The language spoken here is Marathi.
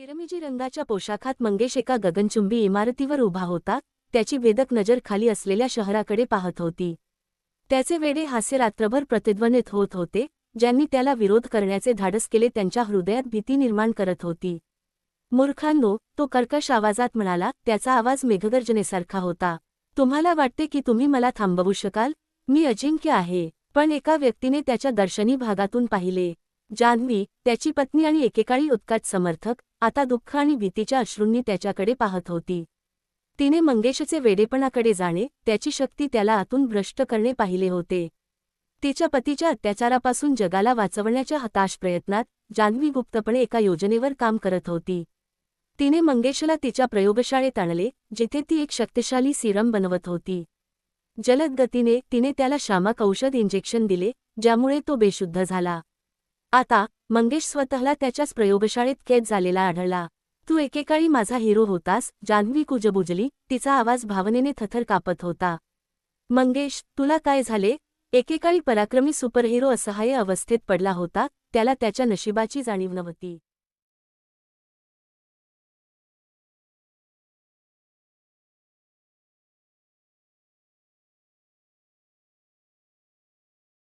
किरमिजी रंगाच्या पोशाखात मंगेश एका गगनचुंबी इमारतीवर उभा होता त्याची वेदक नजर खाली असलेल्या शहराकडे पाहत होती. त्याचे वेडे हास्य रात्रभर प्रतिध्वनित होत होते ज्यांनी त्याला विरोध करण्याचे धाडस केले त्यांच्या हृदयात भीती निर्माण करत होती. मूर्खांनो तो कर्कश आवाजात म्हणाला त्याचा आवाज मेघगर्जनेसारखा होता. तुम्हाला वाटते की तुम्ही मला थांबवू शकाल? मी अजिंक्य आहे. पण एका व्यक्तीने त्याच्या दर्शनी भागातून पाहिले. जान्हवी त्याची पत्नी आणि एकेकाळी उत्कट समर्थक आता दुःख आणि भीतीच्या अश्रूंनी त्याच्याकडे पाहत होती. तिने मंगेशचे वेडेपणाकडे जाणे त्याची शक्ती त्याला आतून भ्रष्ट करणे पाहिले होते. तिच्या पतीच्या अत्याचारापासून जगाला वाचवण्याच्या हताश प्रयत्नात जान्हवी गुप्तपणे एका योजनेवर काम करत होती. तिने मंगेशला तिच्या प्रयोगशाळेत आणले जिथे ती एक शक्तिशाली सिरम बनवत होती. जलद गतीने तिने त्याला शामक औषध इंजेक्शन दिले ज्यामुळे तो बेशुद्ध झाला. आता मंगेश स्वतःला त्याच्याच प्रयोगशाळेत कैद झालेला आढळला. तू एकेकाळी माझा हिरो होतास जान्हवी कुजबुजली तिचा आवाज भावनेने थथर कापत होता. मंगेश तुला काय झाले? एकेकाळी पराक्रमी सुपरहिरो असहाय्य अवस्थेत पडला होता त्याला त्याच्या नशिबाची जाणीव नव्हती.